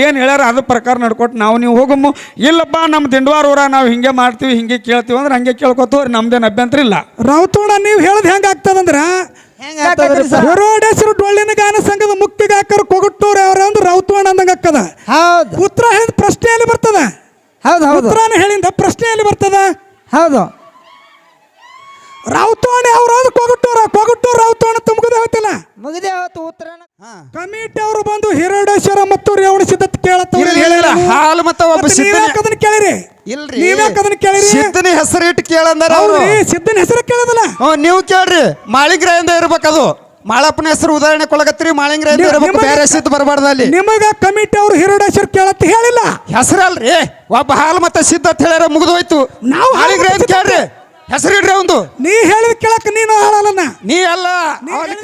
ಏನು ಹೇಳ್ಯಾರ ಅದ್ರ ಪ್ರಕಾರ ನಡ್ಕೊಟ್ಟು ನಾವು ನೀವು ಹೋಗಮ್ಮು ಇಲ್ಲಪ್ಪ ನಮ್ಮ ದಿಂಡವಾರ ಊರ ನಾವು ಹಿಂಗೆ ಮಾಡ್ತೀವಿ ಹಿಂಗೆ ಕೇಳ್ತೀವಿ ಅಂದ್ರೆ ಹಂಗೆ ಕೇಳ್ಕೊತೀವಿ ನಮ್ದೇನು ಅಭ್ಯಂತರ ಇಲ್ಲ. ರಾವತೋಣ ನೀವು ಹೇಳದ್ ಹೆಂಗೆ ಆಗ್ತದಂದ್ರ? ಹೆರೋಡೇಶ್ವರ ಡೊಳ್ಳಿನ ಗಾನ ಸಂಘದ ಮುಖ್ಯ ಗಾಯಕರು ಕೊಗಟ್ಟೂರ್ ಅವ್ರ ಅಂದ್ರೆ ರಾವತೋಣ ಅಂದಂಗೆ ಆಗ್ತದ ಹೌದು. ಉತ್ತರ ಹೇಳಿದ ಪ್ರಶ್ನೆ ಎಲ್ಲಿ ಬರ್ತದ? ಹೌದು ಹೌದು. ಉತ್ತರನ ಹೇಳಿಂದ ಪ್ರಶ್ನೆ ಎಲ್ಲಿ ಬರ್ತದ? ಹೌದು. ರಾವತೋಣ ಅವ್ರ ಅಂದ್ರೆ ಕೊಗಟ್ಟೂರ ಕೊಗಟ್ಟೂರ್ ರೌತೋಣ ತುಂಬುದೇ ಹೋಯ್ತಲ್ಲ ಮುಗಿದೇ ಹೋಯ್ತು ಉತ್ತರ ಕಮಿಟಿ ಅವರು ಬಂದು ಹಿರಡೇಶ್ವರ ಮತ್ತು ರೇವಣ ಸಿದ್ಧತೆ ಕೇಳತ್ತವ್ರು ಇಲ್ಲ. ಹಾಲು ಮತ್ತು ಒಬ್ಬ ಸಿದ್ಧನೇ- ಅದನ್ನ ಕೇಳಿರಿ? ಇಲ್ರಿ. ನೀವ್ಯಾಕ್ ಅದನ್ನ ಕೇಳಿರಿ? ಸಿದ್ಧನ ಹೆಸರಿಟ್ಟು ಕೇಳಂದಾರ ಅವರು. ಸಿದ್ಧನ ಸಿದ್ದನ ಹೆಸರು ಕೇಳದಲ್ಲ. ಹ್ಞೂ ನೀವು ಕೇಳ್ರಿ. ಮಾಳಿಂಗ್ರಾಯಿಂದ ಇರ್ಬೇಕದು. ಮಾಳಪ್ಪನ ಹೆಸರು ಉದಾಹರಣೆ ಕೊಳಗತ್ರಿ ಮಾಳಿಂಗ್ರಾಯಿಂದ ನೀವು- ಇರ್ಬೇಕು. ನಿಮಗೆ- ಬೇರೆ ಸಿದ್ಧ ಬರಬಾರ್ದು ಅಲ್ಲಿ. ನಿಮಗ ಕಮಿಟಿ ಅವರು ಹಿರಡೇಶ್ವರ ಕೇಳತ್ತ ಹೇಳಿಲ್ಲ. ಹೆಸರಲ್ರಿ. ಒಬ್ಬ ಹಾಲು ಮತ್ತೆ ಸಿದ್ಧ ಅಂತ ಹೇಳ್ಯಾರ ಮುಗಿದೋಯ್ತು. ನಾವು ಮಾಳಿಂಗ್ರಾಯಿಂದ ಕೇಳ್ರಿ. ಹೆಸರಿಡ್ರಿ ಒಂದು ನೀ ಹೇಳಿದ ಕೇಳಕ್ ನೀನು ಹಾಳಲ್ಲ ನೀ ಅಲ್ಲ.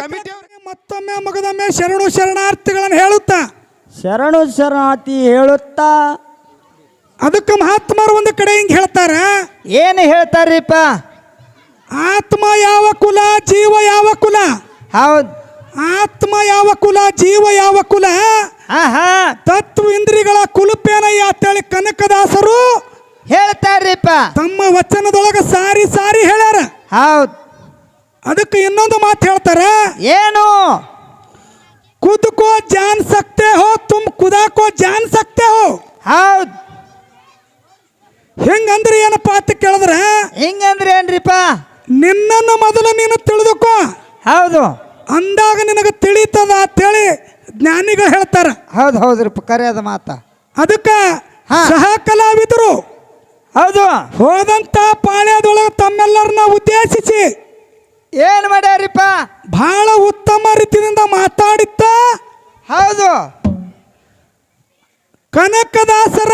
ಕಮಿಟಿ ಮತ್ತೊಮ್ಮೆ ಮಗದೊಮ್ಮೆ ಶರಣು ಶರಣಾರ್ಥಿಗಳನ್ನು ಹೇಳುತ್ತಾ. ಶರಣು ಶರಣಾರ್ಥಿ ಹೇಳುತ್ತಾ. ಅದಕ್ಕೆ ಮಹಾತ್ಮರು ಒಂದು ಕಡೆ ಹಿಂಗೆ ಹೇಳ್ತಾರ. ಏನು ಹೇಳ್ತಾರೀಪ ಆತ್ಮ ಯಾವ ಕುಲ ಜೀವ ಯಾವ ಕುಲ? ಹೌದು. ಆತ್ಮ ಯಾವ ಕುಲ ಜೀವ ಯಾವ ಕುಲ? ತತ್ವ ಇಂದ್ರಿಗಳ ಕುಲುಪೇನಯ್ಯ ಅಂತೇಳಿ ಕನಕದಾಸರು ಹೇಳ್ತಾರ್ರಿಪ್ಪ. ತಮ್ಮ ವಚನದೊಳಗ ಸಾರಿ ಸಾರಿ ಹೇಳ್ಯಾರ. ಹೌದು. ಅದಕ್ಕೆ ಇನ್ನೊಂದು ಮಾತು ಹೇಳ್ತಾರ. ಏನು? ಕುದಕೋ ಜಾನ್ ಸಕ್ತೆ ಹೋ ತುಮ್ ಕುದಾಕೋ ಜಾನ್ ಸಕ್ತೆ ಹೋ. ಹೌದ್. ಹೆಂಗಂದ್ರೆ ಏನಪ್ಪ ಅಂತ ಕೇಳಿದ್ರೆ? ಹಿಂಗಂದ್ರೆ ಏನ್ರಿಪ್ಪ? ನಿನ್ನನ್ನು ಮೊದಲು ನೀನು ತಿಳಿದುಕೋ. ಹೌದು. ಅಂದಾಗ ನಿನಗೆ ತಿಳಿತದ ಅಂತ ಹೇಳಿ ಜ್ಞಾನಿಗಳು ಹೇಳ್ತಾರ. ಹೌದು ಹೌದ್ರಿಪ್ಪ ಕರೆಯದ ಮಾತ. ಅದಕ್ಕೆ ಸಹ ಕಲಾವಿದರು ಹೌದು. ಹೋದಂತ ಪಾಳ್ಯದೊಳಗೆ ತಮ್ಮೆಲ್ಲರನ್ನ ಉದ್ದೇಶಿಸಿ. ಏನು ಮಾಡ್ಯಾರಿಪ್ಪ? ಬಹಳ ಉತ್ತಮ ರೀತಿಯಿಂದ ಮಾತಾಡಿತ್ತ. ಹೌದು. ಕನಕದಾಸರ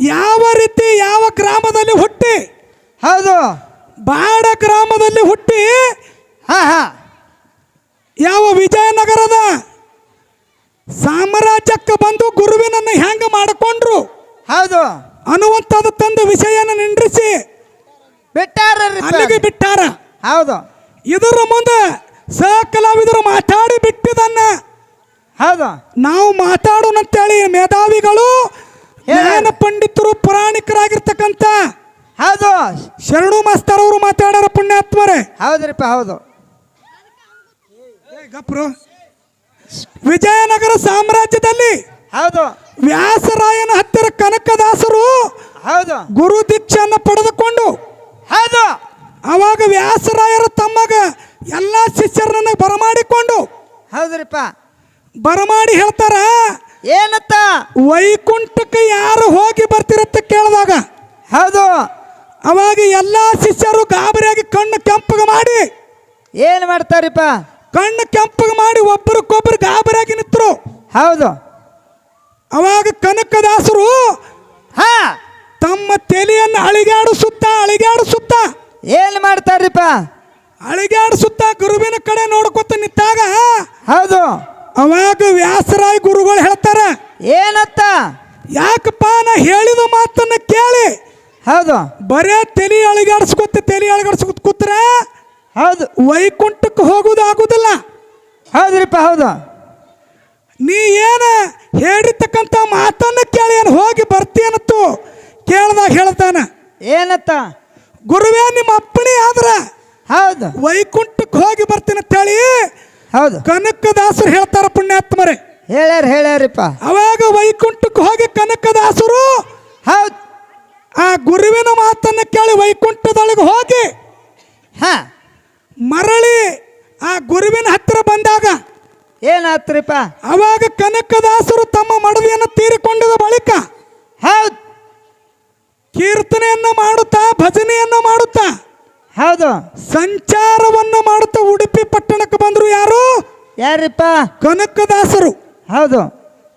ಯಾವ ರೀತಿ ಯಾವ ಗ್ರಾಮದಲ್ಲಿ ಹುಟ್ಟಿ? ಹೌದು. ಬಾಡ ಗ್ರಾಮದಲ್ಲಿ ಹುಟ್ಟಿ? ಹಾ ಹಾ. ಯಾವ ವಿಜಯನಗರದ ಸಾಮ್ರಾಜ್ಯಕ್ಕೆ ಬಂದು ಗುರುವಿನನ್ನು ಹೆಂಗ ಮಾಡಿಕೊಂಡ್ರು? ಹೌದು. ಅನ್ನುವಂಥದ್ದು ತಂದು ವಿಷಯನ ನಿಂದ್ರಿಸಿ. ಬಿಟ್ಟಾರ ಅಲ್ಲಿಗೆ ಬಿಟ್ಟಾರ. ಹೌದು. ಇದರ ಮುಂದೆ ಸಕಲಾವಿದರು ಕಲಾವಿದರು ಮಾತಾಡಿ ಬಿಟ್ಟಿದನ್ನ. ಹೌದು. ನಾವು ಮಾತಾಡೋಣ ಅಂತೇಳಿ ಮೇಧಾವಿಗಳು ಏನ ಜ್ಞಾನ ಪಂಡಿತರು ಪುರಾಣಿಕರಾಗಿರ್ತಕ್ಕಂಥ ಹೌದು. ಶರಣು ಮಾಸ್ತರ್ ಅವರು ಮಾತಾಡಾರ ಪುಣ್ಯಾತ್ಮರೇ. ಹೌದ್ರಿಪ್ಪ ಹೌದು. ಗಪ್ರು. ವಿಜಯನಗರ ಸಾಮ್ರಾಜ್ಯದಲ್ಲಿ ಹೌದು. ವ್ಯಾಸರಾಯನ ಹತ್ತಿರ ಕನಕದಾಸರು ಹೌದು. ಗುರು ದೀಕ್ಷೆಯನ್ನು ಪಡೆದುಕೊಂಡು ಹೌದು. ಅವಾಗ ವ್ಯಾಸರಾಯರು ತಮ್ಮಗ ಎಲ್ಲ ಶಿಷ್ಯರನ್ನ ಬರಮಾಡಿಕೊಂಡು ಹೌದ್ರಿಪ್ಪ. ಬರಮಾಡಿ ಹೇಳ್ತಾರ ಏನತ್ತ? ವೈಕುಂಠಕ್ಕೆ ಯಾರು ಹೋಗಿ ಬರ್ತಿರತ್ತ? ಕೇಳಿದಾಗ ಹೌದು. ಅವಾಗ ಎಲ್ಲ ಶಿಷ್ಯರು ಗಾಬರಿಯಾಗಿ ಕಣ್ಣು ಕೆಂಪಗೆ ಮಾಡಿ ಏನು ಮಾಡ್ತಾರಿಪ್ಪ? ಕಣ್ಣು ಕೆಂಪಗೆ ಮಾಡಿ ಒಬ್ಬರಿಗೊಬ್ಬರು ಗಾಬರಿಯಾಗಿ ನಿಂತರು. ಹೌದು. ಅವಾಗ ಕನಕದಾಸರು ಹಾ. ತಮ್ಮ ತಲೆಯನ್ನು ಅಳಿಗಾಡಿಸುತ್ತ ಅಳಿಗಾಡಿಸುತ್ತ. ಏನು ಮಾಡ್ತಾರ್ರಿಪ್ಪ? ಅಳಿಗಾಡಿಸುತ್ತ ಗುರುವಿನ ಕಡೆ ನೋಡ್ಕೊತ ನಿಂತಾಗ ಹೌದು. ಅವಾಗ ವ್ಯಾಸರಾಯ ಗುರುಗಳು ಹೇಳ್ತಾರ ಏನತ್ತ? ಯಾಕಪ್ಪ ನಾ ಹೇಳಿದ ಮಾತನ್ನ ಕೇಳಿ. ಹೌದು. ಬರೇ ತಲೆ ಅಳಿಗಾಡಿಸ್ಕೊತ ತಲೆ ಅಳಿಗಾಡಿಸ್ಕೊತ ಕೂತ್ರ ಹೌದು. ವೈಕುಂಠಕ್ಕೆ ಹೋಗುದು ಆಗುದಿಲ್ಲ ಹೌದ್ರಿಪ್ಪ ಹೌದು. ನೀ ಏನು ಹೇಳಿರ್ತಕ್ಕಂಥ ಮಾತನ್ನ ಕೇಳಿ ಏನು ಹೋಗಿ ಬರ್ತೀನತ್ತು ಕೇಳ್ದಾಗ ಹೇಳ್ತಾನ. ಏನತ್ತ? ಗುರುವೇ ನಿಮ್ಮ ಅಪ್ಪಣಿ ಆದ್ರ ಹೌದು. ವೈಕುಂಠಕ್ಕೆ ಹೋಗಿ ಬರ್ತೀನಿ ಅಂತೇಳಿ ಹೌದು. ಕನಕದಾಸರು ಹೇಳ್ತಾರ ಪುಣ್ಯಾತ್ಮರೇ. ಹೇಳ್ಯಾರ ಹೇಳ್ಯಾರಿಪ್ಪ. ಅವಾಗ ವೈಕುಂಠಕ್ಕೆ ಹೋಗಿ ಕನಕದಾಸರು ಹೌದು. ಆ ಗುರುವಿನ ಮಾತನ್ನ ಕೇಳಿ ವೈಕುಂಠದೊಳಗೆ ಹೋಗಿ ಹಾ. ಮರಳಿ ಆ ಗುರುವಿನ ಹತ್ತಿರ ಬಂದಾಗ ಏನಾತ್ರಿಪ್ಪ ಅವಾಗ ಕನಕದಾಸರು ತಮ್ಮ ಮಡವಿಯನ್ನು ತೀರಿಕೊಂಡಿದ ಬಳಿಕ ಹೌದು. ಕೀರ್ತನೆಯನ್ನ ಮಾಡುತ್ತಾ ಭಜನೆಯನ್ನ ಮಾಡುತ್ತಾ ಹೌದು. ಸಂಚಾರವನ್ನು ಮಾಡುತ್ತಾ ಉಡುಪಿ ಪಟ್ಟಣಕ್ಕೆ ಬಂದರು ಯಾರು? ಯಾರಿಪ್ಪ? ಕನಕದಾಸರು. ಹೌದು.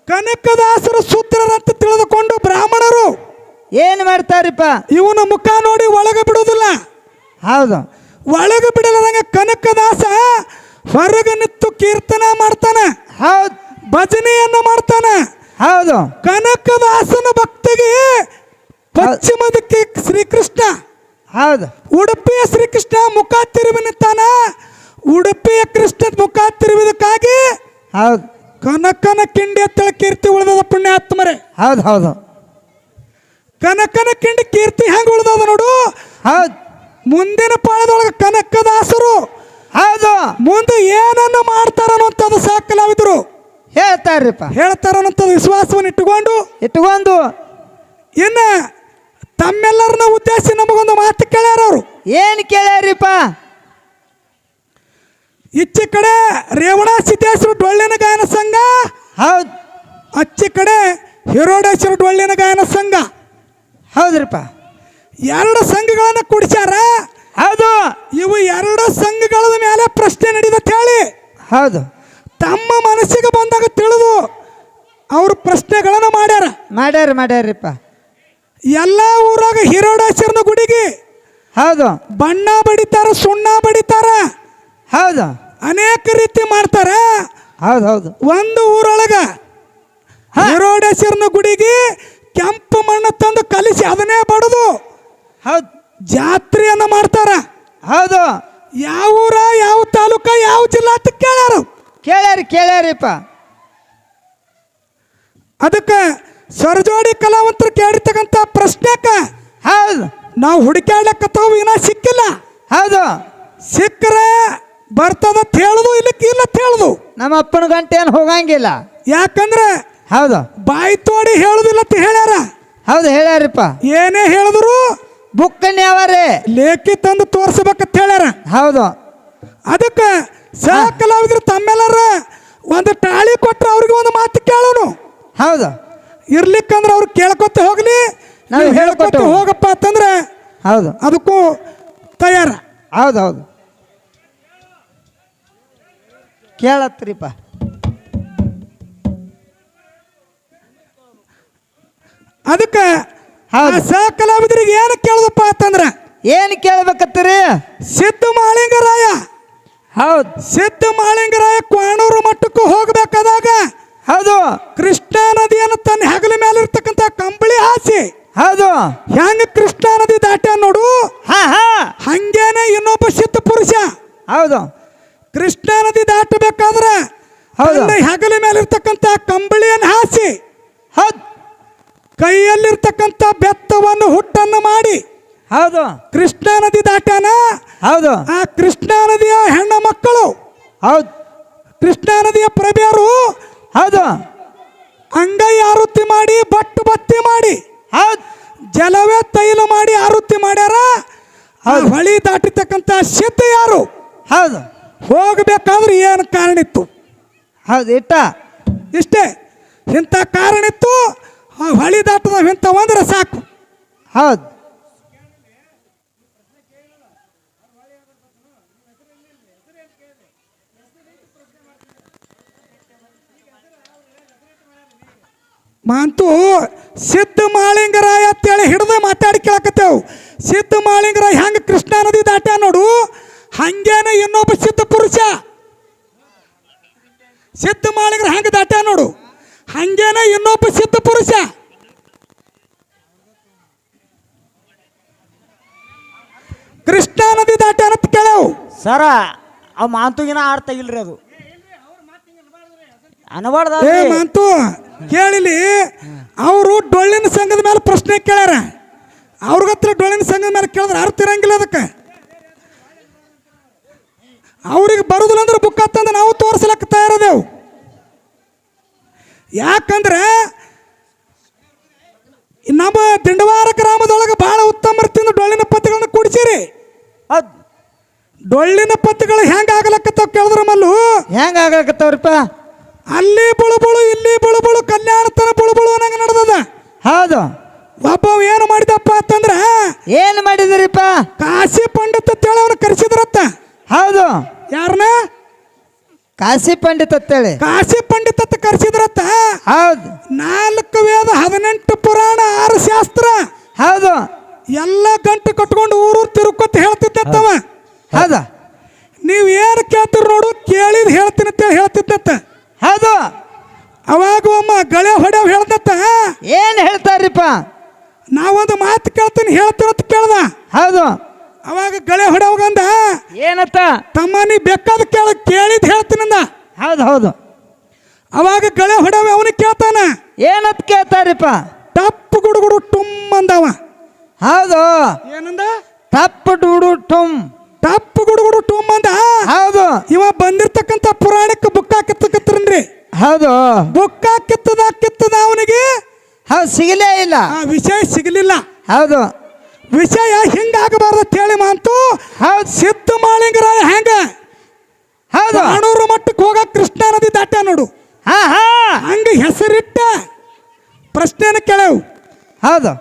ಕನಕದಾಸರು ಸೂತ್ರರಂತ ತಿಳಿದುಕೊಂಡು ಬ್ರಾಹ್ಮಣರು. ಏನು ಮಾಡ್ತಾರಿಪ್ಪ? ಇವನ ಮುಖ ನೋಡಿ ಒಳಗೆ ಬಿಡುವುದಿಲ್ಲ. ಹೌದು. ಒಳಗೆ ಬಿಡಲದಂಗ ಕನಕದಾಸ ಹೊರಗೆ ನಿಂತು ಕೀರ್ತನ ಮಾಡ್ತಾನ. ಹೌದು. ಭಜನೆಯನ್ನು ಮಾಡ್ತಾನ. ಹೌದು. ಕನಕದಾಸನ ಭಕ್ತಿಗೆ ಪಶ್ಚಿಮ ದಿಕ್ಕಿ ಶ್ರೀಕೃಷ್ಣ. ಹೌದು. ಉಡುಪಿಯ ಶ್ರೀಕೃಷ್ಣ ಮುಖ ತಿರುವಿ ನಿಂತಾನ ಉಡುಪಿಯ ಕೃಷ್ಣ ಮುಖ ತಿರುವುದಕ್ಕಾಗಿ ಹೌದು. ಕನಕನ ಕಿಂಡಿ ಅಂತೇಳಿ ಕೀರ್ತಿ ಉಳಿದದ ಪುಣ್ಯಾತ್ಮರೇ. ಹೌದು ಹೌದು. ಕನಕನ ಕಿಂಡಿ ಕೀರ್ತಿ ಹೆಂಗ್ ಉಳಿದದ ನೋಡು. ಹೌದು. ಮುಂದಿನ ಪಾಳದೊಳಗೆ ಕನಕದಾಸರು ಹೌದು. ಮುಂದೆ ಏನನ್ನು ಮಾಡ್ತಾರನ್ನೋಂಥದ್ದು ಸಹ ಕಲಾವಿದರು ಹೇಳ್ತಾರ್ರಿಪ್ಪ. ಹೇಳ್ತಾರನ್ನೋಂಥದ್ದು ವಿಶ್ವಾಸವನ್ನು ಇಟ್ಟುಕೊಂಡು. ಇಟ್ಕೊಂಡು ಇನ್ನ ತಮ್ಮೆಲ್ಲರನ್ನ ಉದ್ದೇಶ ನಮಗೊಂದು ಮಾತು ಕೇಳ್ಯಾರ ಅವರು ಏನು ಕೇಳ್ಯಾರಿಪ್ಪ? ಇಚ್ಚಿ ಕಡೆ ರೇವಣ ಸಿದ್ದೇಶ್ವರ ಡೊಳ್ಳಿನ ಗಾಯನ ಸಂಘ. ಹೌದು. ಅಚ್ಚಿ ಕಡೆ ಹಿರೋಡೇಶ್ವರ ಡೊಳ್ಳಿನ ಗಾಯನ ಸಂಘ. ಹೌದ್ರಿಪ್ಪ. ಎರಡು ಸಂಘಗಳನ್ನ ಕುಡಿಸ್ಯಾರ. ಹೌದು. ಇವು ಎರಡು ಸಂಘಗಳ ಮೇಲೆ ಪ್ರಶ್ನೆ ನಡೀತತ್ ಹೇಳಿ. ಹೌದು. ತಮ್ಮ ಮನಸ್ಸಿಗೆ ಬಂದಾಗ ತಿಳಿದು ಅವರು ಪ್ರಶ್ನೆಗಳನ್ನು ಮಾಡ್ಯಾರ. ಮಾಡ್ಯಾರ ಮಾಡ್ಯಾರಪ್ಪ. ಎಲ್ಲ ಊರಾಗ ಹಿರೋಡೇಶ್ವರನ ಗುಡಿಗೆ ಹೌದು. ಬಣ್ಣ ಬಡಿತಾರ ಸುಣ್ಣ ಬಡಿತಾರ. ಹೌದು. ಅನೇಕ ರೀತಿ ಮಾಡ್ತಾರ. ಹೌದು ಹೌದು. ಒಂದು ಊರೊಳಗ ಹಿರೋಡೇಶ್ವರನ ಗುಡಿಗೆ ಕೆಂಪು ಮಣ್ಣು ತಂದು ಕಲಿಸಿ ಅದನ್ನೇ ಬಡದು. ಹೌದು. ಜಾತ್ರೆಯನ್ನ ಮಾಡ್ತಾರ. ಹೌದು. ಯಾವ ಊರ ಯಾವ ತಾಲೂಕ ಯಾವ ಜಿಲ್ಲಾ ಅಂತ ಕೇಳ್ಯಾರ. ಕೇಳ್ಯಾರಿ ಕೇಳ್ಯಾರಿಪ್ಪ. ಅದಕ್ಕೆ ಸರ್ಜೋಡಿ ಕಲಾವಂತರು ಕೇಳಿರ್ತಕ್ಕಂಥ ಪ್ರಶ್ನೆಕ ಹೌದು. ನಾವು ಹುಡುಕ್ಯಾಡ್ಲಕ್ಕತ್ತವು ಇನ್ನ ಸಿಕ್ಕಿಲ್ಲ. ಹೌದು. ಸಿಕ್ಕರೆ ಬರ್ತದ ಹೇಳುದು ಇಲ್ಲಕ್ಕೆ ಇಲ್ಲ ಹೇಳುದು. ನಮ್ಮ ಅಪ್ಪನ ಗಂಟೆ ಏನು ಹೋಗಂಗಿಲ್ಲ. ಯಾಕಂದ್ರೆ ಹೌದು. ಬಾಯಿ ತೋಡಿ ಹೇಳುದಿಲ್ಲ ಅಂತ ಹೇಳ್ಯಾರ. ಹೌದು ಹೇಳ್ಯಾರಿಪ್ಪ. ಏನೇ ಹೇಳಿದ್ರು ಬುಕ್ಕನ್ ಯಾವಾರೇ ಲೇಖಿ ತಂದು ತೋರಿಸ್ಬೇಕಂತ ಹೇಳ್ಯಾರ. ಹೌದು. ಅದಕ್ಕೆ ಸಹ ಕಲಾವಿದ್ರು ತಮ್ಮೆಲ್ಲರ ಒಂದು ಟಾಳಿ ಕೊಟ್ಟರೆ ಅವ್ರಿಗೆ ಒಂದು ಮಾತು ಕೇಳೋನು. ಹೌದು. ಇರ್ಲಿಕ್ಕಂದ್ರೆ ಅವ್ರು ಕೇಳ್ಕೊತ ಹೋಗ್ಲಿ ನಾವು ನೀವು ಹೇಳ್ಕೊತ ಹೋಗಪ್ಪ ಅಂತಂದ್ರೆ ಹೌದು. ಅದಕ್ಕೂ ತಯಾರ. ಹೌದು ಹೌದು. ಕೇಳತ್ರಿಪ್ಪ. ಅದಕ್ಕೆ ಹೌದು. ಆ ಸಹ ಕಲಾವಿದರಿಗೆ ಏನು ಕೇಳದಪ್ಪ ಅಂತಂದ್ರೆ? ಏನು ಕೇಳ್ಬೇಕತ್ತೀರಿ? ಸಿದ್ದು ಮಾಳಿಂಗರಾಯ. ಹೌದು. ಸಿದ್ದು ಮಾಳಿಂಗರಾಯ ಕ್ವಾಣೂರು ಮಟ್ಟಕ್ಕೂ ಹೋಗಬೇಕಾದಾಗ ಹೌದು. ಕೃಷ್ಣಾ ನದಿಯನ್ನು ತನ್ನ ಹೆಗಲ ಮೇಲೆ ಇರ್ತಕ್ಕಂತ ಕಂಬಳಿ ಹಾಸಿ ಹೌದು. ಹೆಂಗ ಕೃಷ್ಣಾ ನದಿ ದಾಟ ನೋಡು? ಹಾ ಹಾ. ಹಂಗೇನೆ ಇನ್ನೊಬ್ಬ ಸಿದ್ಧ ಪುರುಷ. ಹೌದು. ಕೃಷ್ಣಾ ನದಿ ದಾಟಬೇಕಾದ್ರೆ ಹೌದು. ಹೆಗಲ ಮೇಲೆ ಇರ್ತಕ್ಕಂತ ಕಂಬಳಿಯನ್ನು ಹಾಸಿ ಹೌದು. ಕೈಯಲ್ಲಿರ್ತಕ್ಕಂಥ ಬೆತ್ತವನ್ನು ಹುಟ್ಟನ್ನು ಮಾಡಿ. ಹೌದು. ಕೃಷ್ಣಾ ನದಿ ದಾಟಾನ ಹೌದು. ಆ ಕೃಷ್ಣಾ ನದಿಯ ಹೆಣ್ಣ ಮಕ್ಕಳು. ಹೌದು. ಕೃಷ್ಣಾ ನದಿಯ ಪ್ರಭೆಯರು ಹೌದು. ಅಂಗೈ ಆರುತಿ ಮಾಡಿ ಬಟ್ಟು ಬತ್ತಿ ಮಾಡಿ. ಹೌದು. ಜಲವೇ ತೈಲ ಮಾಡಿ ಆರುತಿ ಮಾಡ್ಯಾರ. ಆ ಹೊಳಿ ದಾಟಿರ್ತಕ್ಕಂಥ ಸಿದ್ಧ ಯಾರು? ಹೌದು. ಹೋಗಬೇಕಾದ್ರೆ ಏನು ಕಾರಣ ಇತ್ತು? ಹೌದು ಇಟ್ಟ. ಇಷ್ಟೇ. ಇಂಥ ಕಾರಣ ಇತ್ತು. ಹೊಳಿ ದಾಟದ ಇಂಥವು ಅಂದ್ರೆ ಸಾಕು. ಹೌದು. ಮಾಂತು ಸಿದ್ಧ ಮಾಳಿಂಗರಾಯ ಅಂತೇಳಿ ಹಿಡಿದು ಮಾತಾಡಿ ಕೇಳಕತ್ತೇವು. ಸಿದ್ಧ ಮಾಳಿಂಗರಾಯ ಹೆಂಗೆ ಕೃಷ್ಣಾ ನದಿ ದಾಟ ನೋಡು ಹಂಗೇನ ಇನ್ನೊಬ್ಬ ಸಿದ್ಧ ಪುರುಷ. ಸಿದ್ಧ ಮಾಳಿಂಗರ ಹೆಂಗೆ ದಾಟ ನೋಡು. ಹಂಗೇನೆ ಇನ್ನೊಬ್ಬ ಸಿದ್ಧ ಪುರುಷ. ಕೃಷ್ಣಾ ನದಿ ದಾಟ ಅಂತ ಕೇಳವು. ಸರ ಅವ್ ಮಾಂತುಗಿನ ಅರ್ಥ ಇಲ್ರಿ ಅದು. ಅನಬಾರ್ದ ಏ ಮಾಂತು ಕೇಳಿಲಿ. ಅವರು ಡೊಳ್ಳಿನ ಸಂಘದ ಮೇಲೆ ಪ್ರಶ್ನೆ ಕೇಳ್ಯಾರ. ಅವ್ರಿಗತ್ರ ಡೊಳ್ಳಿನ ಸಂಘದ ಮೇಲೆ ಕೇಳಿದ್ರೆ ಅರ್ಥ ಇರಂಗಿಲ್ಲ ಅದಕ್ಕೆ. ಅವ್ರಿಗೆ ಬರುದಿಲ್ಲ ಅಂದ್ರೆ ಬುಕ್ ಹತ್ತಂದ್ರೆ ನಾವು ತೋರಿಸ್ಲಕ್ಕೆ ತಯಾರದೇವು. ಯಾಕಂದ್ರೆ ನಮ್ಮ ದಿಂಡವಾರ ಗ್ರಾಮದೊಳಗೆ ಬಹಳ ಉತ್ತಮ ರೀತಿಯಿಂದ ಡೊಳ್ಳಿನ ಪತ್ತಿಗಳನ್ನ ಕುಡಿಸಿರಿ. ಡೊಳ್ಳಿನ ಪತ್ತಿಗಳು ಹೆಂಗ ಆಗ್ಲಕ್ಕತ್ತಾವ ಕೇಳಿದ್ರ ಮಲ್ಲು? ಹೆಂಗ ಆಗಕತ್ತವ್ರಿಪ್ಪ ಅಲ್ಲಿ ಬುಳುಬುಳು ಇಲ್ಲಿ ಬುಳುಬುಳು ಕಲ್ಯಾಣತನ ಬುಳುಬುಳು ಅನ್ನಂಗ ನಡೆದದ. ಹೌದು. ಒಬ್ಬ ಏನು ಮಾಡಿದಪ್ಪ ಅಂತಂದ್ರ ಏನು ಮಾಡಿದ್ರಿಪ್ಪ? ಕಾಶಿ ಪಂಡಿತ ಅಂತೇಳಿ ಅವ್ನ ಕರೆಸಿದ್ರತ್ತ. ಹೌದು. ಯಾರನ್ನ ಕಾಶಿ ಪಂಡಿತ್ ಅಂತೇಳಿ. ಕಾಶಿ ಪಂಡಿತ ಅಂತ ಕರೆಸಿದ್ರತ್ತ? ಹೌದು. ನಾಲ್ಕು ವೇದ ಹದಿನೆಂಟು ಪುರಾಣ ಆರು ಶಾಸ್ತ್ರ. ಹೌದು. ಎಲ್ಲ ಗಂಟು ಕಟ್ಕೊಂಡು ಊರು ತಿರುಕೊತ್ತ ಹೇಳ್ತಿದ್ದತ್ತವ. ಹೌದ. ನೀವು ಏನು ಕೇಳ್ತೀರಿ ನೋಡು ಕೇಳಿದ್ ಹೇಳ್ತೀನಿ ಅಂತೇಳಿ ಹೇಳ್ತಿದ್ದತ್ತ. ಹೌದು. ಅವಾಗ ಒಮ್ಮ ಗಳೆ ಹೊಡೆಯವ್ ಹೇಳ್ದತ್ತ. ಏನು ಹೇಳ್ತಾರ್ರಿಪ್ಪ ನಾವೊಂದು ಮಾತು ಕೇಳ್ತೀನಿ ಹೇಳ್ತಿರತ್ತ ಕೇಳ್ದ. ಹೌದು. ಅವಾಗ ಗಳೆ ಹೊಡೆಯವ್ಗಂದ ಏನತ್ತ? ತಮ್ಮ ನೀ ಬೇಕಾದ ಕೇಳ ಕೇಳಿದ್ ಹೇಳ್ತೀನಂದ ಹೌದು ಹೌದು. ಅವಾಗ ಗಳೆ ಹೊಡವ ಅವನು ಕೇಳ್ತಾನ? ಏನತ್ ಕೇಳ್ತಾರಿಪ್ಪ? ಟಪ್ ಗುಡುಗುಡು ಟುಮ್ ಅಂದವ. ಹೌದು. ಏನಂದ? ತಪ್ಪು ಡುಡು ಟುಮ್. ಟಪ್ ಗುಡುಗುಡು ಟುಮ್ ಅಂದ? ಹೌದು. ಇವ ಬಂದಿರ್ತಕ್ಕಂತ ಪುರಾಣಕ್ಕೆ ಬುಕ್ಕ ಕಿತ್ತಕತ್ರನ್ರಿ ಹೌದು. ಬುಕ್ಕ ಕಿತ್ತದ ಕಿತ್ತದ ಅವನಿಗೆ? ಹೌದು ಸಿಗಲೇ ಇಲ್ಲ. ಆ ವಿಷಯ ಸಿಗಲಿಲ್ಲ. ಹೌದು. ವಿಷಯ ಹಿಂಗಾಗಬಾರ್ದು ಅಂತ ಹೇಳಿ ಮಾಂತು? ಹೌದು. ಸಿದ್ಧ ಮಾಳಿಂಗರಾಯ ಹೆಂಗ? ಹೌದು. ಮಟ್ಟಕ್ಕೆ ಹೋಗ ಕೃಷ್ಣಾ ನದಿ ದಾಟ್ಯ ನೋಡು. ಹಾ ಹಾ. ಹಂಗ ಹೆಸರಿಟ್ಟ ಪ್ರಶ್ನೆನ ಕೇಳವು. ಹೌದು.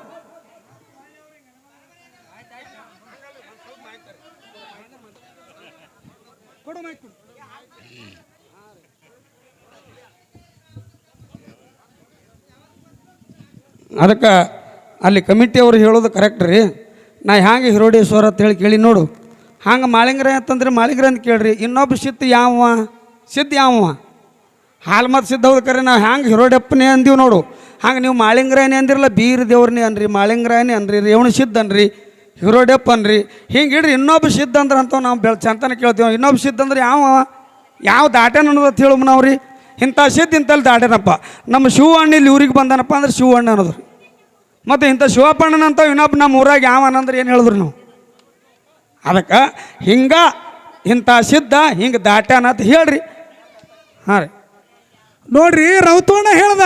ಅದಕ್ಕೆ ಅಲ್ಲಿ ಕಮಿಟಿಯವ್ರು ಹೇಳೋದು ಕರೆಕ್ಟ್ ರೀ. ನಾ ಹ್ಯಾಂಗೆ ಹಿರೋಡೇಶ್ವರ ಅಂತ ಹೇಳಿ ಕೇಳಿ ನೋಡು. ಹಂಗೆ ಮಾಳಿಂಗ್ರ ಅಂತಂದ್ರೆ ಮಾಳಿಂಗ್ರ ಅಂತ ಕೇಳ್ರಿ. ಇನ್ನೊಬ್ಬ ಸಿದ್ಧ ಯಾವ ಸಿದ್ಧ ಯಾವ ಹಾಲು ಮತ್ತು ಸಿದ್ಧ ಹೌದು ಕರೆ ನಾವು ಹ್ಯಾಂಗೆ ಹಿರೋಡಪ್ಪನೇ ಅಂದೀವಿ ನೋಡು. ಹಂಗೆ ನೀವು ಮಾಳಿಂಗ್ರಾಯನೇ ಅಂದಿರಲ್ಲ, ಬೀರ್ ದೇವ್ರನೇ ಅನ್ರಿ ಮಾಳಿಂಗ್ರಾಯನೇ ಅನ್ರಿ, ರೇವಣ ಸಿದ್ಧ ಅನ್ರಿ, ಹಿರೋಡೆಪ್ಪ ಅನ್ರಿ. ಹಿಂಗೆ ಇಡ್ರಿ, ಇನ್ನೊಬ್ಬ ಸಿದ್ಧ ಅಂದ್ರೆ ಅಂತ ನಾವು ಬೆಳ ಚಂತನ ಕೇಳ್ತೀವಿ. ಇನ್ನೊಬ್ಬ ಸಿದ್ಧ ಅಂದ್ರೆ ಯಾವ ಯಾವ ದಾಟ್ಯಾನ ಅನ್ನೋದು ಅಂತ ಹೇಳು ನಾವು ರೀ ಇಂಥ ಸಿದ್ಧ ಇಂಥಲ್ಲಿ ದಾಟೇನಪ್ಪ. ನಮ್ಮ ಶಿವಣ್ಣ ಇಲ್ಲಿ ಊರಿಗೆ ಬಂದನಪ್ಪ ಅಂದ್ರೆ ಶಿವಣ್ಣ ಅನ್ನೋದು. ಮತ್ತು ಇಂಥ ಶಿವಪಣ್ಣನಂತ ಇನ್ನೊಬ್ಬ ನಮ್ಮ ಊರಾಗ ಯಾವ ಅಂದ್ರೆ ಏನು ಹೇಳಿದ್ರು ನಾವು? ಅದಕ್ಕೆ ಹಿಂಗ ಇಂಥ ಸಿದ್ಧ ಹಿಂಗೆ ದಾಟ್ಯಾನ ಅಂತ ಹೇಳ್ರಿ. ಹಾಂ ರೀ. ನೋಡ್ರಿ ರೌತೋಣ ಹೇಳ್ದ,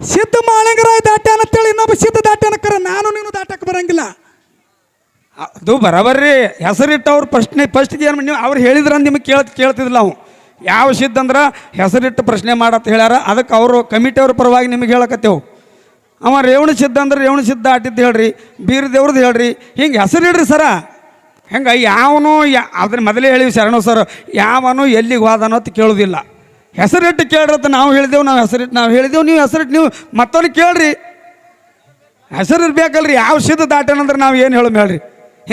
ಸಿದ್ಧ ಮಾಳಿಂಗರಾಯ್ ದಾಟ್ಯಾನ ಅಂತೇಳಿ ಇನ್ನೊಬ್ಬ ಸಿದ್ಧ ದಾಟ್ಯಾನ ಕರ, ನಾನು ನೀನು ದಾಟಕ್ಕೆ ಬರಂಗಿಲ್ಲ. ಅದು ಬರಬರ್ರಿ, ಹೆಸರಿಟ್ಟವ್ರು ಪ್ರಶ್ನೆ ಫಸ್ಟ್ಗೆ ಏನು ನೀವು ಅವ್ರು ಹೇಳಿದ್ರ ನಿಮಗೆ ಕೇಳ ಕೇಳ್ತಿದ್ದಿಲ್ಲ ನಾವು ಯಾವ ಸಿದ್ಧ ಅಂದ್ರೆ ಹೆಸರಿಟ್ಟು ಪ್ರಶ್ನೆ ಮಾಡತ್ತ ಹೇಳ್ಯಾರ, ಅದಕ್ಕೆ ಅವರು ಕಮಿಟಿಯವ್ರ ಪರವಾಗಿ ನಿಮಗೆ ಹೇಳಕತ್ತೇವು. ಅವ ರೇವಣ ಸಿದ್ಧ ಅಂದ್ರೆ ರೇವಣ ಸಿದ್ಧ ಆಟಿದ್ದು ಹೇಳ್ರಿ, ಬೀರ್ ದೇವ್ರದ್ದು ಹೇಳ್ರಿ. ಹಿಂಗೆ ಹೆಸರಿಡ್ರಿ ಸರ. ಹೆಂಗೆ ಯಾವನು ಯಾ ಅದನ್ನ ಮೊದಲೇ ಹೇಳಿವಿ ಶರಣ ಸರ್, ಯಾವನು ಎಲ್ಲಿಗೆ ಹೋದನೋ ಅಂತ ಕೇಳೋದಿಲ್ಲ. ಹೆಸರಿಟ್ಟು ಕೇಳ್ರತ್ತ ನಾವು ಹೇಳಿದೆವು, ನಾವು ಹೆಸರಿಟ್ಟು ನಾವು ಹೇಳಿದೆವು, ನೀವು ಹೆಸರಿಟ್ಟು ನೀವು ಮತ್ತೊಂದು ಕೇಳ್ರಿ. ಹೆಸರು ಇರ್ಬೇಕಲ್ರಿ, ಯಾವ ಸಿದ್ಧ ದಾಟನಂದ್ರೆ ನಾವು ಏನು ಹೇಳಮ್ ಹೇಳ್ರಿ.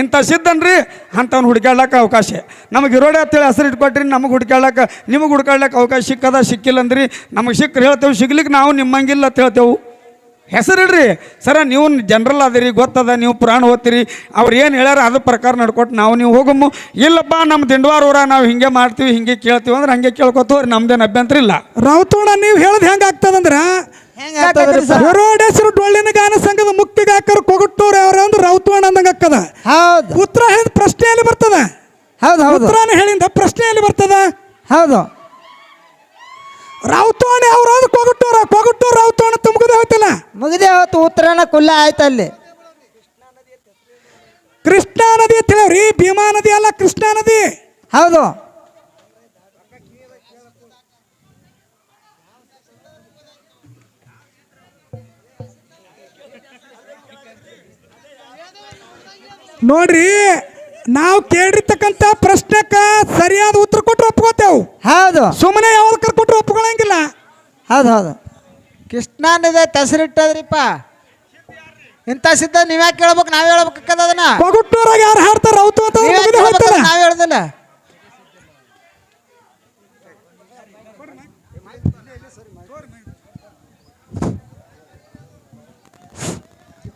ಇಂಥ ಸಿದ್ಧನ್ರಿ ಅಂಥವ್ನು ಹುಡುಕಾಡ್ಲಕ್ಕ ಅವಕಾಶ. ನಮಗೆ ಇರೋಡೆ ಅಂತೇಳಿ ಹೆಸರು ಇಟ್ಕೊಟ್ರಿ, ನಮಗೆ ಹುಡುಕಾಡ್ಲಕ್ಕ ನಿಮಗೆ ಹುಡುಕಾಡ್ಲಕ್ಕ ಅವಕಾಶ ಸಿಕ್ಕದ ಸಿಕ್ಕಿಲ್ಲ ಅಂದ್ರಿ ನಮಗೆ ಸಿಕ್ಕರೆ ಹೇಳ್ತೇವೆ ಸಿಗ್ಲಿಕ್ಕೆ ನಾವು ನಿಮ್ಮಂಗಿಲ್ಲ ಅಂತ ಹೇಳ್ತೇವೆ. ಹೆಸರಿಡ್ರಿ. ಸರ ನೀವು ಜನರಲ್ ಅದಿರಿ ಗೊತ್ತದ ನೀವು ಪುರಾಣ ಓದ್ತೀರಿ. ಅವ್ರು ಏನು ಹೇಳ್ಯಾರ ಅದ್ರ ಪ್ರಕಾರ ನಡ್ಕೊಟ್ಟು ನಾವು ನೀವು ಹೋಗಮ್ಮು. ಇಲ್ಲಪ್ಪ ನಮ್ಮ ದಿಂಡವಾರ ಊರ ನಾವು ಹಿಂಗೆ ಮಾಡ್ತೀವಿ ಹಿಂಗೆ ಕೇಳ್ತೀವಿ ಅಂದ್ರೆ ಹಂಗೆ ಕೇಳ್ಕೊತೀವಿ ನಮ್ದೇನು ಅಭ್ಯಂತರ ಇಲ್ಲ. ರಾವತೋಣ ನೀವು ಹೇಳದ್ ಹೆಂಗೆ ಆಗ್ತದಂದ್ರ? ಹೊರೋಡೇಶ್ವರ ಡೊಳ್ಳಿನ ಗಾನ ಸಂಘದ ಮುಖ್ಯ ಗಾಯಕರು ಕೊಗಟ್ಟೂರು ಅವ್ರ ಅಂದ್ರೆ ರಾವತೋಣ ಅಂದಂಗೆ ಆಗ್ತದ. ಹೌದು. ಉತ್ತರ ಹೇಳಿದ ಪ್ರಶ್ನೆಯಲ್ಲಿ ಬರ್ತದ. ಹೌದು ಹೌದು. ಉತ್ತರನ ಹೇಳಿಂದ ಪ್ರಶ್ನೆಯಲ್ಲಿ ಬರ್ತದ. ಹೌದು. ರಾವತೋಣಿ ಅವ್ರದ್ದು ಕೊಗಟ್ಟೂರ ಕೊಗಟ್ಟೂರು ರಾವುತೋಣ ತುಂಬುದೇ ಹೋಯ್ತಲ್ಲ ಮುಗಿದೇ ಹೊತ್ತು ಉತ್ತರನ ಕುಲ್ಲ ಆಯ್ತು ಅಲ್ಲಿ. ಕೃಷ್ಣಾ ನದಿ ಅಂತ ಹೇಳವ್ರಿ ಭೀಮಾ ನದಿ ಅಲ್ಲ ಕೃಷ್ಣಾ ನದಿ. ಹೌದು. ನೋಡ್ರಿ ನಾವು ಕೇಳಿರ್ತಕ್ಕಂಥ ಪ್ರಶ್ನೆಕ ಸರಿಯಾದ ಉತ್ತರ ಕೊಟ್ಟರೆ ಒಪ್ಕೋತೇವು. ಹೌದು. ಸುಮ್ಮನೆ ಯಾವ್ದು ಕೊಟ್ಟರು ಒಪ್ಕೊಳಂಗಿಲ್ಲ. ಹೌದು ಹೌದು. ಕೃಷ್ಣ ನದಿ ಹೆಸರಿಟ್ಟದ್ರಿಪ್ಪ. ಇಂಥ ಸಿದ್ಧ ನೀವ್ಯಾಕೆ ಕೇಳ್ಬೇಕು ನಾವ್ ಹೇಳ್ಬೇಕದ ಅದನ್ನ. ಕೊಗಟ್ಟೂರಾಗ ಯಾರು ಹಾಡ್ತಾರ? ಅಂತ ನಾವ್ ಹೇಳ್ದಿಲ್ಲ.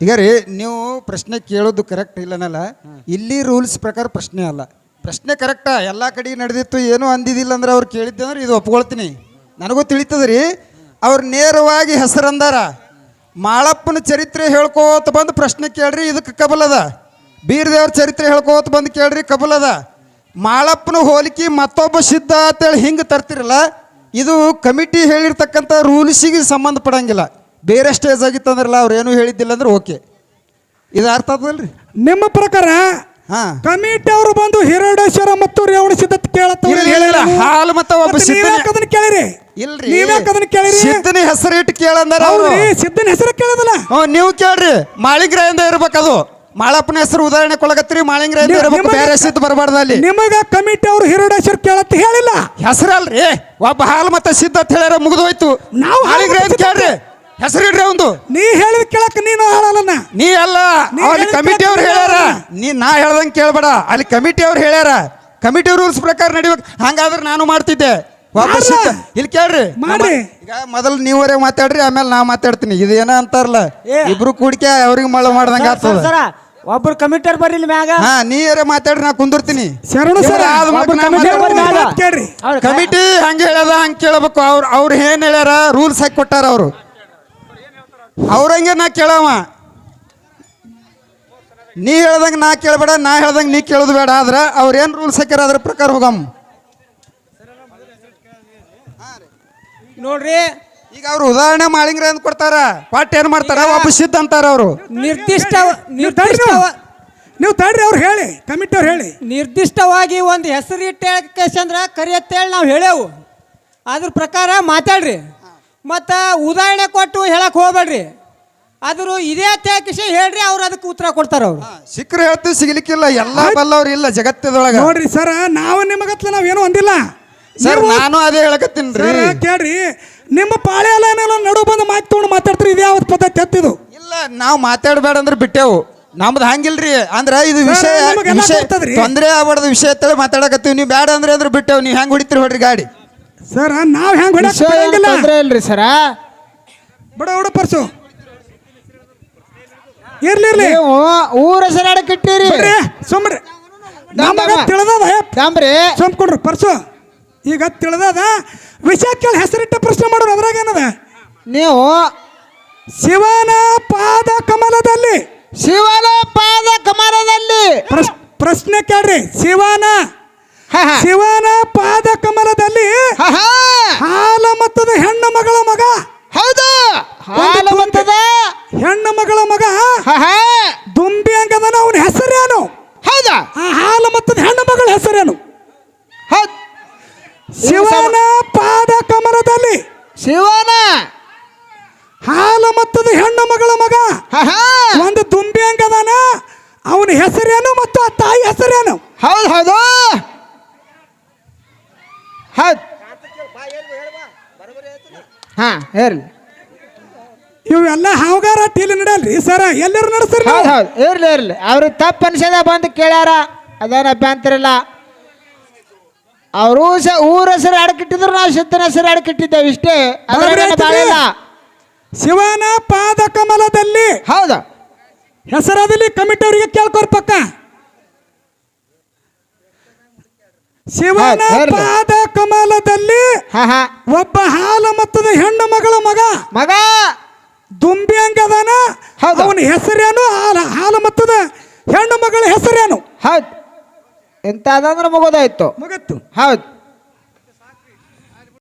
ಈಗ ರೀ ನೀವು ಪ್ರಶ್ನೆ ಕೇಳೋದು ಕರೆಕ್ಟ್ ಇಲ್ಲನಲ್ಲ ಇಲ್ಲಿ ರೂಲ್ಸ್ ಪ್ರಕಾರ ಪ್ರಶ್ನೆ ಅಲ್ಲ. ಪ್ರಶ್ನೆ ಕರೆಕ್ಟಾ ಎಲ್ಲ ಕಡೆ ನಡೆದಿತ್ತು ಏನೂ ಅಂದಿದ್ದಿಲ್ಲ ಅಂದ್ರೆ ಅವ್ರು ಕೇಳಿದ್ದೆ ಅಂದ್ರೆ ಇದು ಒಪ್ಕೊಳ್ತೀನಿ. ನನಗೂ ತಿಳಿತದ್ರಿ ರೀ ಅವ್ರು ನೇರವಾಗಿ ಹೆಸರಂದಾರ. ಮಾಳಪ್ಪನ ಚರಿತ್ರೆ ಹೇಳ್ಕೋತ ಬಂದು ಪ್ರಶ್ನೆ ಕೇಳ್ರಿ, ಇದಕ್ಕೆ ಕಬಲದ ಬೀರದೇವ್ರ ಚರಿತ್ರೆ ಹೇಳ್ಕೋತ ಬಂದು ಕೇಳ್ರಿ ಕಬಲದ ಮಾಳಪ್ಪನ ಹೋಲಿಕೆ ಮತ್ತೊಬ್ಬ ಸಿದ್ಧ ಅಂತೇಳಿ ಹಿಂಗೆ ತರ್ತಿರಲ್ಲ, ಇದು ಕಮಿಟಿ ಹೇಳಿರ್ತಕ್ಕಂಥ ರೂಲ್ಸಿಗೆ ಸಂಬಂಧಪಡಂಗಿಲ್ಲ. ಬೇರೆ ಸ್ಟೇಜ್ ಆಗಿತ್ತಂದ್ರಲ್ಲ, ಅವ್ರು ಏನೂ ಹೇಳಿದ್ದಿಲ್ಲ ಅಂದ್ರೆ ಓಕೆ. ಇದು ಅರ್ಥ ಆತದಲ್ರಿ? ನಿಮ್ಮ ಪ್ರಕಾರ ಹಾಂ. ಕಮಿಟಿ ಅವರು ಬಂದು ಹಿರಡೇಶ್ವರ ಮತ್ತು ರೇವಣ ಸಿದ್ಧತೆ ಕೇಳತ್ತವ್ರು ಇಲ್ಲ. ಹಾಲು ಮತ್ತು ಒಬ್ಬ ಸಿದ್ಧನೇ- ಅದನ್ನ ಕೇಳಿರಿ? ಇಲ್ರಿ. ನೀವ್ಯಾಕೆ ಅದನ್ನ ಕೇಳಿರಿ? ಸಿದ್ಧನ ಹೆಸರಿಟ್ಟು ಕೇಳಂದಾರ ಅವರು. ಹೌದ್ರಿ ಸಿದ್ಧನ ಹೆಸರು ಕೇಳದಲ್ಲ. ಹ್ಞೂ ನೀವು ಕೇಳ್ರಿ. ಮಾಳಿಂಗ್ರಾಯಿಂದ ಇರ್ಬೇಕದು. ಮಾಳಪ್ಪನ ಹೆಸರು ಉದಾಹರಣೆ ಕೊಳಗತ್ರಿ ಮಾಳಿಂಗ್ರಾಯಿಂದ ನೀವು- ಇರ್ಬೇಕು. ನಿಮಗೆ- ಬೇರೆ ಸಿದ್ಧ ಬರಬಾರ್ದು ಅಲ್ಲಿ. ನಿಮಗ ಕಮಿಟಿ ಅವರು ಹಿರಡೇಶ್ವರ ಕೇಳತ್ತ ಹೇಳಿಲ್ಲ? ಹೆಸರಲ್ರಿ. ಒಬ್ಬ ಹಾಲು ಮತ್ತೆ ಸಿದ್ಧ ಅಂತ ಹೇಳ್ಯಾರ ಮುಗಿದೋಯ್ತು. ನಾವು ಹಾಲು ಮಾಳಿಂಗ್ರಾಯಿಂದ ಮತ್ತೆ ಕೇಳ್ರಿ. ಹೆಸರಿಡ್ರಿ ಒಂದು ನೀ ಹೇಳಿದ ಕೇಳಕ್ ನೀನು ಹೇಳಲ್ಲ ನೀ ಅಲ್ಲ ನೀ ಅಲ್ಲಿ ಹೇಳಿದ್ ಕಮಿಟಿ ಅವ್ರು ಕೇಳ್ತೀನಿ ಹೇಳ್ಯಾರ. ನೀ ನಾ ಹೇಳ್ದಂಗೆ ಕೇಳ್ಬೇಡ. ಅಲ್ಲಿ ಕಮಿಟಿ ಅವ್ರು ಹೇಳ್ಯಾರ. ಕಮಿಟಿ ರೂಲ್ಸ್ ಪ್ರಕಾರ ನಡಿಬೇಕು. ಹಂಗಾದ್ರೆ ನಾನು ಮಾಡ್ತಿದ್ದೆ. ಒಬ್ಬ ಮಾಡ್ಲ. ಸಿದ್ಧ ಇಲ್ಲಿ ಕೇಳ್ರಿ. ಮಾಡ್ರಿ. ಈಗ ಮೊದಲು ನೀವರೇ ಮಾತಾಡ್ರಿ ಆಮೇಲೆ ನಾ ಮಾತಾಡ್ತೀನಿ. ಇದು ಏನ ಅಂತಾರಲ್ಲ? ಏ. ಇಬ್ರು ಕೂಡಿಕೆ ಅವ್ರಿಗೆ ಮಳ ಮಾಡ್ದಂಗ ಆಗ್ತದ. ಸರ ಒಬ್ರು ಕಮಿಟರ್ ಬರ್ರಿ ಇಲ್ಲಿ ಮ್ಯಾಗ. ಹಾ ನೀ ಯಾರ ಮಾತಾಡ್ರಿ ನಾ ಕುಂದಿರ್ತೀನಿ. ಶರಣು ಸರ್ ಇವ್ರು ಆದ ಮೂಲಕ ಒಬ್ರು ನಾ committee ಮಾತಾಡ್ತೀನಿ. ಬರ್ರಿ ಮ್ಯಾಗ. ಕೇಳ್ರಿ. ಅವ್ರು ಕಮಿಟಿ ಹಂಗೆ ಹೇಳ್ಯದ ಹಂಗೆ ಕೇಳಬೇಕು. ಅವ್ರು ಅವ್ರು ಏನ್ ಹೇಳ್ಯಾರ ರೂಲ್ಸ್ ಹಾಕಿ ಕೊಟ್ಟಾರ ಅವರು. ಅವ್ರಂಗೆ ನಾ ಕೇಳವ. ನೀ ಹೇಳ್ದಂಗೆ ನಾ ಕೇಳಬೇಡ ನಾ ಹೇಳ್ದಂಗೆ ನೀ ಕೇಳೋದು ಬೇಡ ಆದ್ರೆ ಅವ್ರು ಏನು ರೂಲ್ಸ್ ಹಾಕ್ಯಾರ ಅದ್ರ ಪ್ರಕಾರ ಹೋಗಮ್. ನೋಡ್ರಿ. ಈಗ ಅವ್ರು ಉದಾಹರಣೆ ಮಾಳಿಂಗ್ರ ಅಂತ ಕೊಡ್ತಾರ ಪಾಟ್ ಏನ್ ಮಾಡ್ತಾರ ವಾಪಸ್ ಸಿದ್ಧ ಅಂತಾರ ಅವರು. ನಿರ್ದಿಷ್ಟ ನೀವು ತಡ್ರಿ ನೀವು. ನಿರ್ದಿಷ್ಟ ನೀವು ತಡ್ರಿ ಅವ್ರು ಹೇಳಿ ಕಮಿಟಿ ಅವ್ರು ಹೇಳಿ. ನಿರ್ದಿಷ್ಟವಾಗಿ ಒಂದು ಹೆಸರಿಟ್ಟು ಕರಿಯತ್ತೇಳಿ ಕರಿ ಅಂತೇಳಿ ನಾವು ಹೇಳೇವು. ಅದ್ರ ಪ್ರಕಾರ ಮಾತಾಡ್ರಿ. ಮತ್ತು ಉದಾಹರಣೆ ಕೊಟ್ಟು ಹೇಳಕ್ ಹೋಗ್ಬೇಡ್ರಿ. ಆದ್ರೂ ಇದೇ ತೇಕಿಸಿ ಹೇಳ್ರಿ ಅವ್ರು ಅದಕ್ಕೆ ಉತ್ತರ ಕೊಡ್ತಾರ ಅವ್ರು. ಸಿಕ್ಕರು ಹೇಳ್ತೀವಿ ಸಿಗ್ಲಿಕ್ಕಿಲ್ಲ ಎಲ್ಲ ಬಲ್ಲವ್ರು ಇಲ್ಲ ಜಗತ್ತದೊಳಗ ನೋಡ್ರಿ ಸರ್ ನಾವು ನಿಮಗತ್ಲ ನಾವೇನು ಅಂದಿಲ್ಲ. ಸರ್ ನೀವು- ನಾನು ಅದೇ ಹೇಳಕತ್ತೀನಿ ಸರ್ ಕೇಳ್ರಿ ನಿಮ್ಮ ಪಾಳೆ ಎಲ್ಲ ನಡು ಬಂದು ಮಾತು ತೊಗೊಂಡು ಮಾತಾಡ್ತೀರಿ ಇದೇ ಯಾವತ್ತು ಪದ್ಧತಿ ಹತ್ತಿದು ಇಲ್ಲ ನಾವು ಮಾತಾಡಬೇಡ ಅಂದ್ರೆ ಬಿಟ್ಟೆವು. ನಮ್ದು ಹಂಗಿಲ್ರಿ ಅಂದ್ರ ಇದು ಸರ್, ವಿಷಯ ನಮಗೆಲ್ಲ ವಿಷಯ ಗೊತ್ತದ್ರಿ. ತೊಂದರೆ ಆಗ್ಬಾರ್ದು ವಿಷಯ ಅಂತೇಳಿ ಮಾತಾಡಕತ್ತೀವಿ. ನೀವು ಬೇಡ ಅಂದ್ರೆ ಅಂದ್ರೆ ಬಿಟ್ಟೆವು. ನೀವು ಹೆಂಗ್ ಹೊಡಿತೀರಿ ಹೊಡ್ರಿ ಗಾಡಿ. ಸರ್ ನಾವು ಹೆಂಗ್ ಹೊಡ್ಯಾಕ್ ಬಿಡಂಗಿಲ್ಲ. ತೊಂದ್ರೆ ಇಲ್ರಿ ಸರ? ಬಡ ಹೊಡ ಪರ್ಸು. ಇರ್ಲಿ ಇರ್ಲಿ. ನೀವು ಊರ ಹೆಸರಾಡಕ್ ಇಟ್ಟಿರಿ. ಬಿಡ್ರಿ ಸುಮ್ರಿ ನಮಗ. ತಿಳಿದದ ದಾಂಬ್ರಿ ಸುಮ್ ಕೊಡ್ರಿ ಪರ್ಸು. ಈಗ ತಿಳಿದದ. ವಿಷಯ ಕೇಳಿ ಹೆಸರಿಟ್ಟ ಪ್ರಶ್ನೆ ಮಾಡೋರು ಅದ್ರಾಗ ಏನದ? ನೀವು ಶಿವನ ಪಾದ ಕಮಲದಲ್ಲಿ. ಶಿವನ ಪಾದ ಕಮಲದಲ್ಲಿ. ಪ್ರಶ್- ಪ್ರಶ್ನೆ ಕೇಳ್ರಿ. ಶಿವನ. ಶಿವನ ಪಾದ ಕಮಲದಲ್ಲಿ. ಹಾಲ ಮತ್ತದ ಹೆಣ್ಣು ಮಗಳ ಮಗ. ಹೌದು. ಹಾಲ ಮತ್ತದ ಹೆಣ್ಣು ಮಗಳ ಮಗ. ದುಂಬಿ ಅಂಗದನ ಅವನ ಹೆಸರೇನು? ಹೌದಾ? ಆ ಹಾಲ ಮತ್ತದ ಹೆಣ್ಣು ಮಗಳ ಹೆಸರೇನು? ಹೌದ್. ಶಿವನ ಪಾದ ಕಮಲದಲ್ಲಿ ಶಿವನ. ಹಾಲ ಮತ್ತದ ಹೆಣ್ಣು ಮಗಳ ಮಗ. ಹ, ಹ. ಒಂದು ದುಂಬಿ ಅಂಗದನ ಅವನ ಹೆಸರೇನು ಮತ್ತು ಆ ತಾಯಿ ಹೆಸರೇನು ಹೌದು ಹೌದು ಹೌದ್ ಹೇಳಿ ಇವೆಲ್ಲ ಹಾವುಗಾರ ಟೀಲಿ ನಡೆಯಲ್ರಿ? ಸರ ಎಲ್ಲರೂ ನಡೆಸ್ರಿ? ಹೌದು ಹೌದು ಇರ್ಲಿ ಇರ್ಲಿ ಅವ್ರಿಗೆ ತಪ್ಪು ಅನ್ಸದ ಬಂದು ಕೇಳ್ಯಾರ. ಅದೇನು ಅಭ್ಯಂತರ ಇಲ್ಲ ಅವರು ಸ ಊರ ಹೆಸರು ಅಡಕಿಟ್ಟಿದ್ರು ನಾವು ಸಿದ್ಧನ ಹೆಸರು ಅಡಕಿಟ್ಟಿದ್ದೇವೆ ಇಷ್ಟೇ. ಅದರ ಅದ್ರಾಗೇನು ಆಯ್ತದೆ? ಬಾಳ ಇಲ್ಲ. ಶಿವನ ಪಾದ ಕಮಲದಲ್ಲಿ ಹೌದಾ. ಹೆಸರಾದಲ್ಲಿ ಕಮಿಟಿ ಅವರಿಗೆ ಕೇಳ್ಕೊರ್ ಪಕ್ಕ. ಶಿವನ ಪಾದ ಕಮಲದಲ್ಲಿ ಹಾ ಹಾ. ಒಬ್ಬ ಹಾಲು ಮತ್ತದ ಹೆಣ್ಣು ಮಗಳ ಮಗ. ಮಗ! ದುಂಬಿ ಅಂಗದನ ಹೌದು. ಅವನ ಹೆಸರೇನು? ಹಾಲು ಹಾಲು ಮತ್ತದ ಹೆಣ್ಣು ಮಗಳ ಹೆಸರೇನು? ಹೌದು. ಎಂತ ಅದಂದ್ರೆ ಮುಗೋದಾಯ್ತು. ಮುಗತ್ತು ಹೌದು.